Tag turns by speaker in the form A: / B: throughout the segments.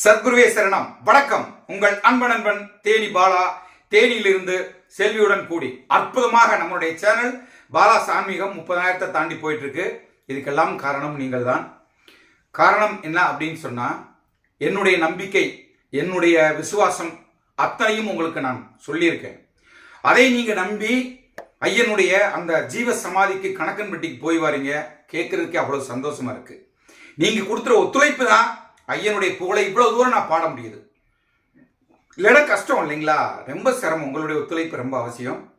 A: சத்குருவே சரணம். வணக்கம். உங்கள் அன்பன் அன்பன் தேனி பாலா தேனியிலிருந்து செல்வியுடன் கூடி அற்புதமாக நம்மளுடைய சேனல் பாலா சான்மீகம் முப்பதாயிரத்தை தாண்டி போயிட்டு இருக்கு இதுக்கெல்லாம் காரணம் நீங்கள் தான் காரணம் என்ன அப்படின்னு சொன்னா என்னுடைய நம்பிக்கை என்னுடைய விசுவாசம் அத்தனையும் உங்களுக்கு நான் சொல்லியிருக்கேன். அதை நீங்க நம்பி ஐயனுடைய அந்த ஜீவ சமாதிக்கு கணக்கன்பட்டிக்கு போய் வரீங்க. கேட்கறதுக்கு அவ்வளவு சந்தோஷமா இருக்கு. நீங்க கொடுத்துற ஒத்துழைப்பு தான் ஐயனுடைய புகழை இவ்வளவு தூரம் நான் பாட முடியுது. இல்லைன்னா கஷ்டம் இல்லைங்களா? ரொம்ப சிரமம். உங்களுடைய ஒத்துழைப்பு ரொம்ப அவசியம்.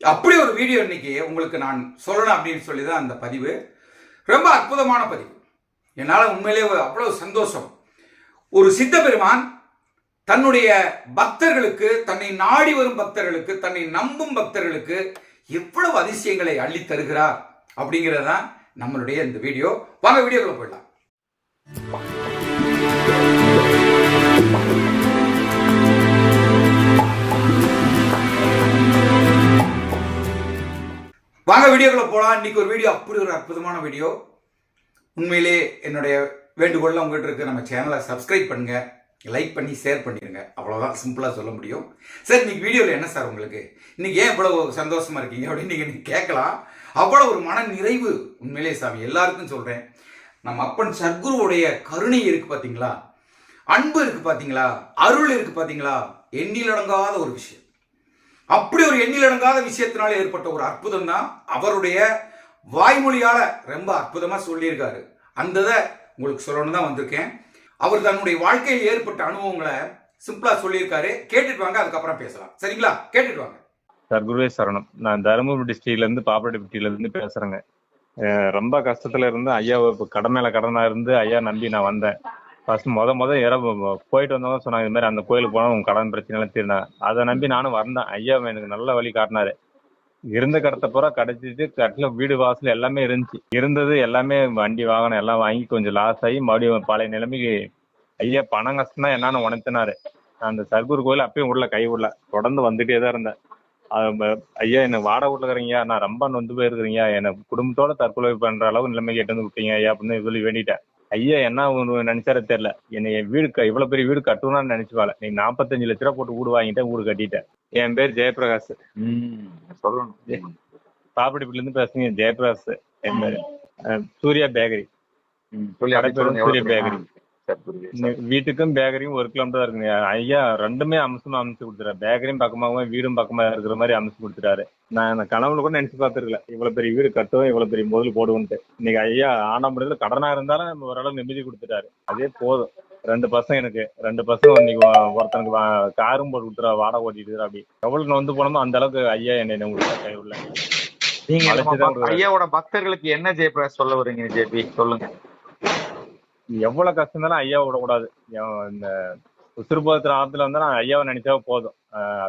A: அப்படி ஒரு வீடியோ இன்னைக்கு உங்களுக்கு நான் சொல்லணும் அப்படின்னு சொல்லி தான் அந்த பதிவு. ரொம்ப அற்புதமான பதிவு. என்னால் உண்மையிலே ஒரு அவ்வளவு சந்தோஷம். ஒரு சித்த பெருமான் தன்னுடைய பக்தர்களுக்கு தன்னை நாடி வரும் பக்தர்களுக்கு தன்னை நம்பும் பக்தர்களுக்கு எவ்வளவு அதிசயங்களை அள்ளி தருகிறார் அப்படிங்கிறது தான் நம்மளுடைய இந்த வீடியோ. வாங்க வீடியோக்குள்ள போயிடலாம். வாங்க வீடியோக்குள்ள இன்றைக்கி இன்னைக்கு ஒரு வீடியோ அப்படி ஒரு அற்புதமான வீடியோ. உண்மையிலே என்னுடைய வேண்டுகோளில் உங்கள்கிட்ட இருக்க. நம்ம சேனலை சப்ஸ்கிரைப் பண்ணுங்க. லைக் பண்ணி ஷேர் பண்ணிடுங்க. அவ்வளோதான் சிம்பிளாக சொல்ல முடியும். சார் இன்னைக்கு வீடியோவில் என்ன சார் உங்களுக்கு? இன்னைக்கு ஏன் இவ்வளோ சந்தோஷமா இருக்கீங்க? அப்படின்னு நீங்கள் கேட்கலாம். அவ்வளோ ஒரு மன நிறைவு. உண்மையிலே சாமி எல்லாருக்கும் சொல்கிறேன் நம்ம அப்பன் சத்குருவுடைய கருணை இருக்கு பார்த்தீங்களா அன்பு இருக்கு பார்த்தீங்களா அருள் இருக்கு பார்த்தீங்களா எண்ணிலடங்காத ஒரு விஷயம். அப்படி ஒரு எண்ணிலடங்காத விஷயத்தினால ஏற்பட்ட ஒரு அற்புதம் தான் அவருடைய வாய்மொழியால ரொம்ப அற்புதமா சொல்லியிருக்காரு. அந்த இதை உங்களுக்கு சொல்லணும் தான் வந்திருக்கேன். அவர் தன்னுடைய வாழ்க்கையில் ஏற்பட்ட அனுபவங்களை சிம்பிளா சொல்லியிருக்காரு. கேட்டுட்டு வாங்க அதுக்கப்புறம் பேசலாம். சரிங்களா? கேட்டுட்டு வாங்க.
B: சர்க்குருவே சரணம். நான் தருமபுரி டிஸ்ட்ரிக்ட்ல இருந்து பாப்பரட்டிப்பட்டியில இருந்து பேசுறேங்க. அஹ் ரொம்ப கஷ்டத்துல இருந்து ஐயா கடமையில மேல கடனா இருந்து ஐயா நம்பி நான் வந்தேன். ஃபர்ஸ்ட் முத முத இற போயிட்டு வந்தவங்க சொன்னாங்க இது மாதிரி அந்த கோயிலுக்கு போனா உங்க கடன் பிரச்சனை எல்லாம் தீர்னா அதை நம்பி நானும் வந்தேன். ஐயா எனக்கு நல்ல வழி காட்டினாரு. இருந்த கடத்த பூரா கிடைச்சிட்டு கட்டில வீடு வாசல் எல்லாமே இருந்துச்சு. இருந்தது எல்லாமே வண்டி வாகனம் எல்லாம் வாங்கி கொஞ்சம் லாஸ் ஆகி மறுபடியும் பழைய நிலைமைக்கு ஐயா பணம் கஷ்டம் தான் என்னன்னு உணர்த்தினாரு. அந்த சர்க்குரு கோயில் அப்பயும் உள்ள கை உள்ள தொடர்ந்து வந்துட்டே தான் இருந்தேன். ஐயா என்ன வாடகை வீட்டுல இருக்கிறீங்க நான் ரொம்ப நொந்து போயிருக்கிறீங்க என்ன குடும்பத்தோட தற்கொலை பண்ற அளவு நிலைமைக்கு எட்டு வந்து விட்டீங்க ஐயா அப்படின்னு சொல்லி வேண்டிட்டேன். ஐயா என்ன நினைச்சாரு தெரியல. என்னை என் வீடு இவ்வளவு பெரிய வீடு கட்டணும்னு நினைச்சுவால நீ நாற்பத்தஞ்சு லட்ச ரூபா போட்டு வீடு வாங்கிட்டேன் வீடு கட்டிட்டேன். என் பேர் ஜெயபிரகாஷ்.
C: சொல்லணும்.
B: பாப்படிப்பில இருந்து பேசுறீங்க ஜெயபிரகாஷ் என் பேரு. சூர்யா பேக்கரி. சூரிய பேக்கரி. வீட்டுக்கும் பேக்கரியும் ஒரு கிலோமீட்டர் தான் இருக்குங்க. ஐயா ரெண்டுமே அம்சமா அமைச்சு கொடுத்துறாரு பேக்கரியும் பக்கமாகவும் வீடும் பக்கமா இருக்கிற மாதிரி அமைச்சு கொடுத்துட்டாரு. நான் அந்த கனவுல கூட நினைச்சு பார்த்துருக்கல. இவ்வளவு பெரிய வீடு கட்டுவோம் இவ்வளவு பெரிய முதல் போடுவோன்ட்டு இன்னைக்கு ஐயா ஆண்டாம்பரத்துல கடனா இருந்தாலும் நம்ம ஓரளவு நிம்மதி கொடுத்துட்டாரு. அதே போதும். ரெண்டு பசங்க எனக்கு. ரெண்டு பசங்க இன்னைக்கு ஒருத்தனுக்கு வா- காரும் போட்டு கொடுத்துறா வாடகை ஓட்டிட்டு அப்படி. எவ்வளவு நொந்து போனோமோ அந்த அளவுக்கு ஐயா என்னை உங்களுக்கு கை உள்ள
C: நீங்க ஐயாவோட பக்தர்களுக்கு என்ன ஜெயபிரகாஷ் சொல்ல வரீங்க ஜேபி? சொல்லுங்க.
B: எவ்வளவு கஷ்டம் இருந்தாலும் ஐயா விடக்கூடாது. இந்த உசுறுபோதத்துல ஆத்துல வந்தா நான் ஐயாவை நினைச்சா போதும்.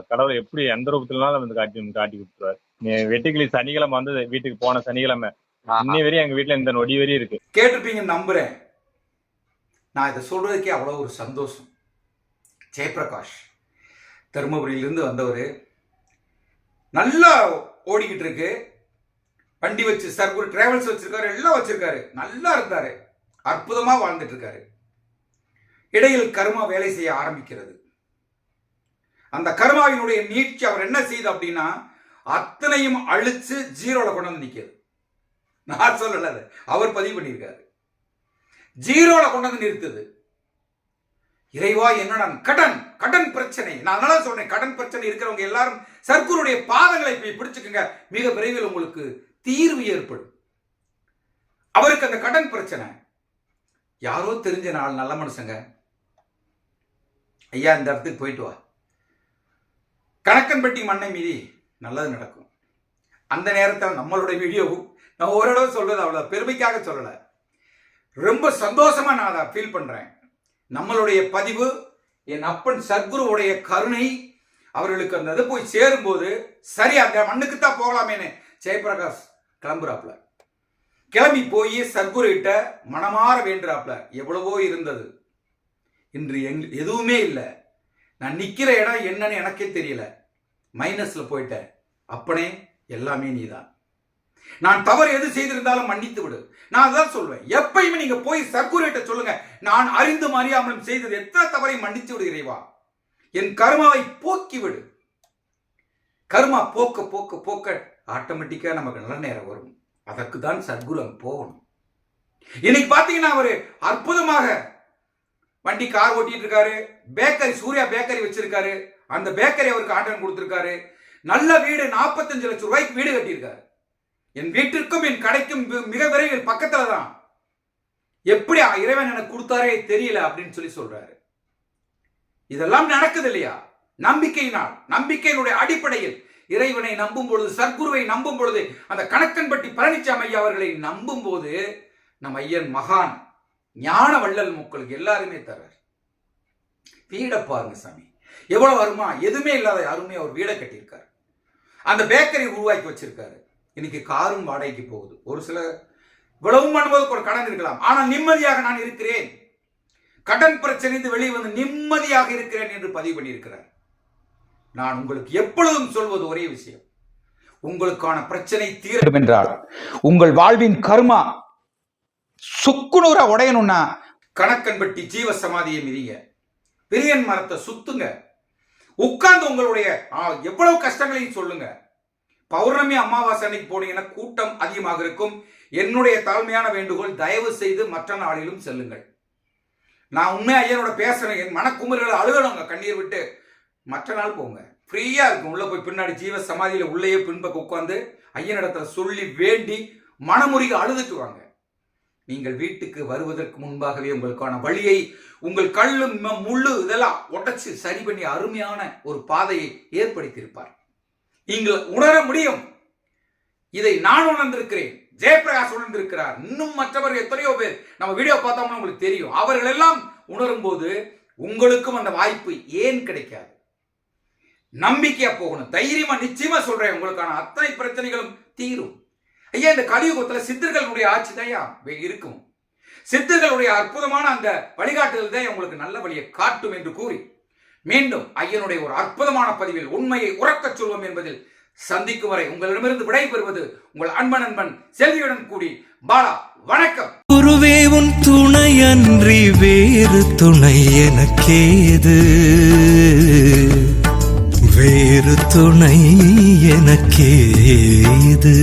B: கடவுள் எப்படி எந்த ரூபத்துலனாலும் வந்து காட்டி காட்டி கொடுத்துருவாரு. நீ வெட்டிக்கிளி சனிக்கிழமை வந்தது வீட்டுக்கு போன சனிக்கிழமை. இன்னி வரையும் எங்க வீட்டுல இந்த நொடி வரையும் இருக்கு.
A: கேட்டிருப்பீங்கன்னு நம்புறேன். நான் இதை சொல்றதுக்கே அவ்வளோ ஒரு சந்தோஷம். ஜெயபிரகாஷ் தருமபுரியிலிருந்து வந்தவர். நல்லா ஓடிக்கிட்டு இருக்கு. வண்டி வச்சு சர்க்குரு டிராவல்ஸ் வச்சிருக்காரு எல்லாம் வச்சிருக்காரு. நல்லா இருந்தாரு. அற்புதமாக வாழ்ந்துட்டு இருக்காரு இடையில் கர்மா வேலை செய்ய ஆரம்பிக்கிறது. அந்த கர்மாவினுடைய நீட்சி அவர் என்ன செய்யுது அப்படின்னா அத்தனையும் அழிச்சு ஜீரோல கொண்டு வந்து நிற்கிறது நான் சொல்லல அது. அவர் பதிவு பண்ணியிருக்காரு. ஜீரோல கொண்டு வந்து நிறுத்துது. இறைவா என்னடா கடன் கடன் பிரச்சனை. நான் அதனால சொல்றேன் கடன் பிரச்சனை இருக்கிறவங்க எல்லாரும் சர்க்குருடைய பாதங்களை போய் பிடிச்சுக்கங்க. மிக விரைவில் உங்களுக்கு தீர்வு ஏற்படும். அவருக்கு அந்த கடன் பிரச்சனை யாரோ தெரிஞ்ச நாள் நல்ல மனுஷங்க. ஐயா இந்த இடத்துக்கு போயிட்டு வா. கணக்கன்பட்டி மண்ணை மீதி நல்லது நடக்கும். அந்த நேரத்தில் நம்மளுடைய வீடியோவும் நான் ஓரளவு சொல்றது அவ்வளோ பெருமைக்காக சொல்லலை. ரொம்ப சந்தோஷமா நான் அதை ஃபீல் பண்றேன். நம்மளுடைய பதிவு என் அப்பன் சத்குருவுடைய கருணை அவர்களுக்கு அந்த இது போய் சேரும்போது சரி அந்த மண்ணுக்கு தான் போகலாமேன்னு ஜெயபிரகாஷ் கிளம்புறாப்ல கிளம்பி போய் சர்க்குருகிட்ட மனமாற வேண்டுறாப்ல. எவ்வளவோ இருந்தது. இன்று எங் எதுவுமே இல்லை. நான் நிற்கிற இடம் என்னன்னு எனக்கே தெரியல. மைனஸில் போயிட்டேன். அப்பனே எல்லாமே நீதான். நான் தவறு எது செய்திருந்தாலும் மன்னித்து விடு. நான் அதான் சொல்வேன். எப்பயுமே நீங்க போய் சர்க்குரேட்ட சொல்லுங்க. நான் அறிந்தும் அறியாமலும் செய்தது எத்தனை தவறை மன்னித்து விடுகிறேவா என் கர்மாவை போக்கி விடு. கர்மா போக்க போக்க போக்க ஆட்டோமேட்டிக்காக நமக்கு நல்ல நேரம் வரும். அதற்கு தான் சத்குரு அங்க போகணும். இன்னைக்கு பாத்தீங்கன்னா அவரு அற்புதமாக வண்டி கார் ஓட்டிட்டு இருக்காரு. பேக்கரி சூர்யா பேக்கரி வச்சிருக்காரு. அந்த பேக்கரி அவருக்கு ஆர்டர் கொடுத்திருக்காரு. நல்ல வீடு 45 லட்சம் ரூபாய்க்கு வீடு கட்டியிருக்காரு. என் வீட்டிற்கும் என் கடைக்கும் மிக- மிக விரைவில் பக்கத்துல தான் எப்படி இறைவன் எனக்கு கொடுத்தாரே தெரியல அப்படின்னு சொல்லி சொல்றாரு. இதெல்லாம் நடக்குது இல்லையா? நம்பிக்கையினால் நம்பிக்கையினுடைய அடிப்படையில் இறைவனை நம்பும் பொழுது சத்குருவை நம்பும் பொழுது அந்த கணக்கன்பட்டி பழனிசாமி ஐயா அவர்களை நம்பும் போது நம் ஐயன் மகான் ஞான வள்ளல் மக்களுக்கு எல்லாருமே தர்றார். வீடை பாருங்க சாமி. எவ்வளவு வருமா எதுவுமே இல்லாத யாருமே அவர் வீடை கட்டியிருக்காரு. அந்த பேக்கரி உருவாக்கி வச்சிருக்காரு. இன்னைக்கு காரும் வாடகைக்கு போகுது. ஒரு சில இவ்வளவும் பண்ணும்போது ஒரு கடன் இருக்கலாம். ஆனால் நிம்மதியாக நான் இருக்கிறேன். கடன் பிரச்சனை வெளியே வந்து நிம்மதியாக இருக்கிறேன் என்று பதிவு பண்ணியிருக்கிறார். நான் உங்களுக்கு எப்பொழுதும் சொல்வது ஒரே விஷயம். உங்களுக்கான பிரச்சனை தீரும் என்றால் உங்கள் வாழ்வின் கர்மா சுக்குநூறா உடையணும்னா கணக்கன்பட்டி ஜீவ சமாதியை மிதிங்க. பிரியன் மரத்தை சுத்துங்க. உட்கார்ந்து உங்களுடைய எவ்வளவு கஷ்டங்களையும் சொல்லுங்க. பௌர்ணமி அமாவாசை அன்னைக்கு போனீங்கன்னா கூட்டம் அதிகமாக இருக்கும். என்னுடைய தாழ்மையான வேண்டுகோள் தயவு செய்து மற்ற நாளிலும் செல்லுங்கள். நான் உண்மை ஐயனோட பேசுறேன். என் மனக்குமுறைகளை அழுகணுங்க. கண்ணீர் விட்டு மற்ற நாள் போங்க. ஃப்ரீயா இருக்கும். உள்ள போய் பின்னாடி ஜீவ சமாதியில உள்ளேயே பின்பக்கம் உட்காந்து ஐயனிடத்துல சொல்லி வேண்டி மனமுறிக அழுதுட்டு வாங்க. நீங்கள் வீட்டுக்கு வருவதற்கு முன்பாகவே உங்களுக்கான வழியை உங்கள் கல்லு முள்ளு இதெல்லாம் உடைச்சு சரி பண்ணி அருமையான ஒரு பாதையை ஏற்படுத்தியிருப்பார். நீங்கள் உணர முடியும். இதை நான் உணர்ந்திருக்கிறேன். ஜெயபிரகாஷ் உணர்ந்திருக்கிறார். இன்னும் மற்றவர்கள் எத்தனையோ பேர். நம்ம வீடியோ பார்த்தோம்னா உங்களுக்கு தெரியும். அவர்கள் எல்லாம் உணரும் போது உங்களுக்கும் அந்த வாய்ப்பு ஏன் கிடைக்காது? நம்பிக்கையா போகணும். தைரியமா நிச்சயமா சொல்றேன். உங்களுக்கான அத்தனை பிரச்சனைகளும் தீரும். ஐயா இந்த கலியுகத்துல சித்தர்களுடைய ஆட்சி தான் இருக்கும். சித்தர்களுடைய அற்புதமான அந்த வழிகாட்டுதல் தான் உங்களுக்கு நல்ல வழியை காட்டும் என்று கூறி மீண்டும் ஐயனுடைய ஒரு அற்புதமான பதிவில் உண்மையை உறக்கச் சொல்வோம் என்பதில் சந்திக்கும் வரை உங்களிடமிருந்து விடைபெறுவது உங்கள் அன்பன் அன்பன் செல்வியுடன் கூடி பாலா வணக்கம்.
D: குருவே உன் துணையன்றி வேறு துணை எனக்கேது? துணை எனக்கேது?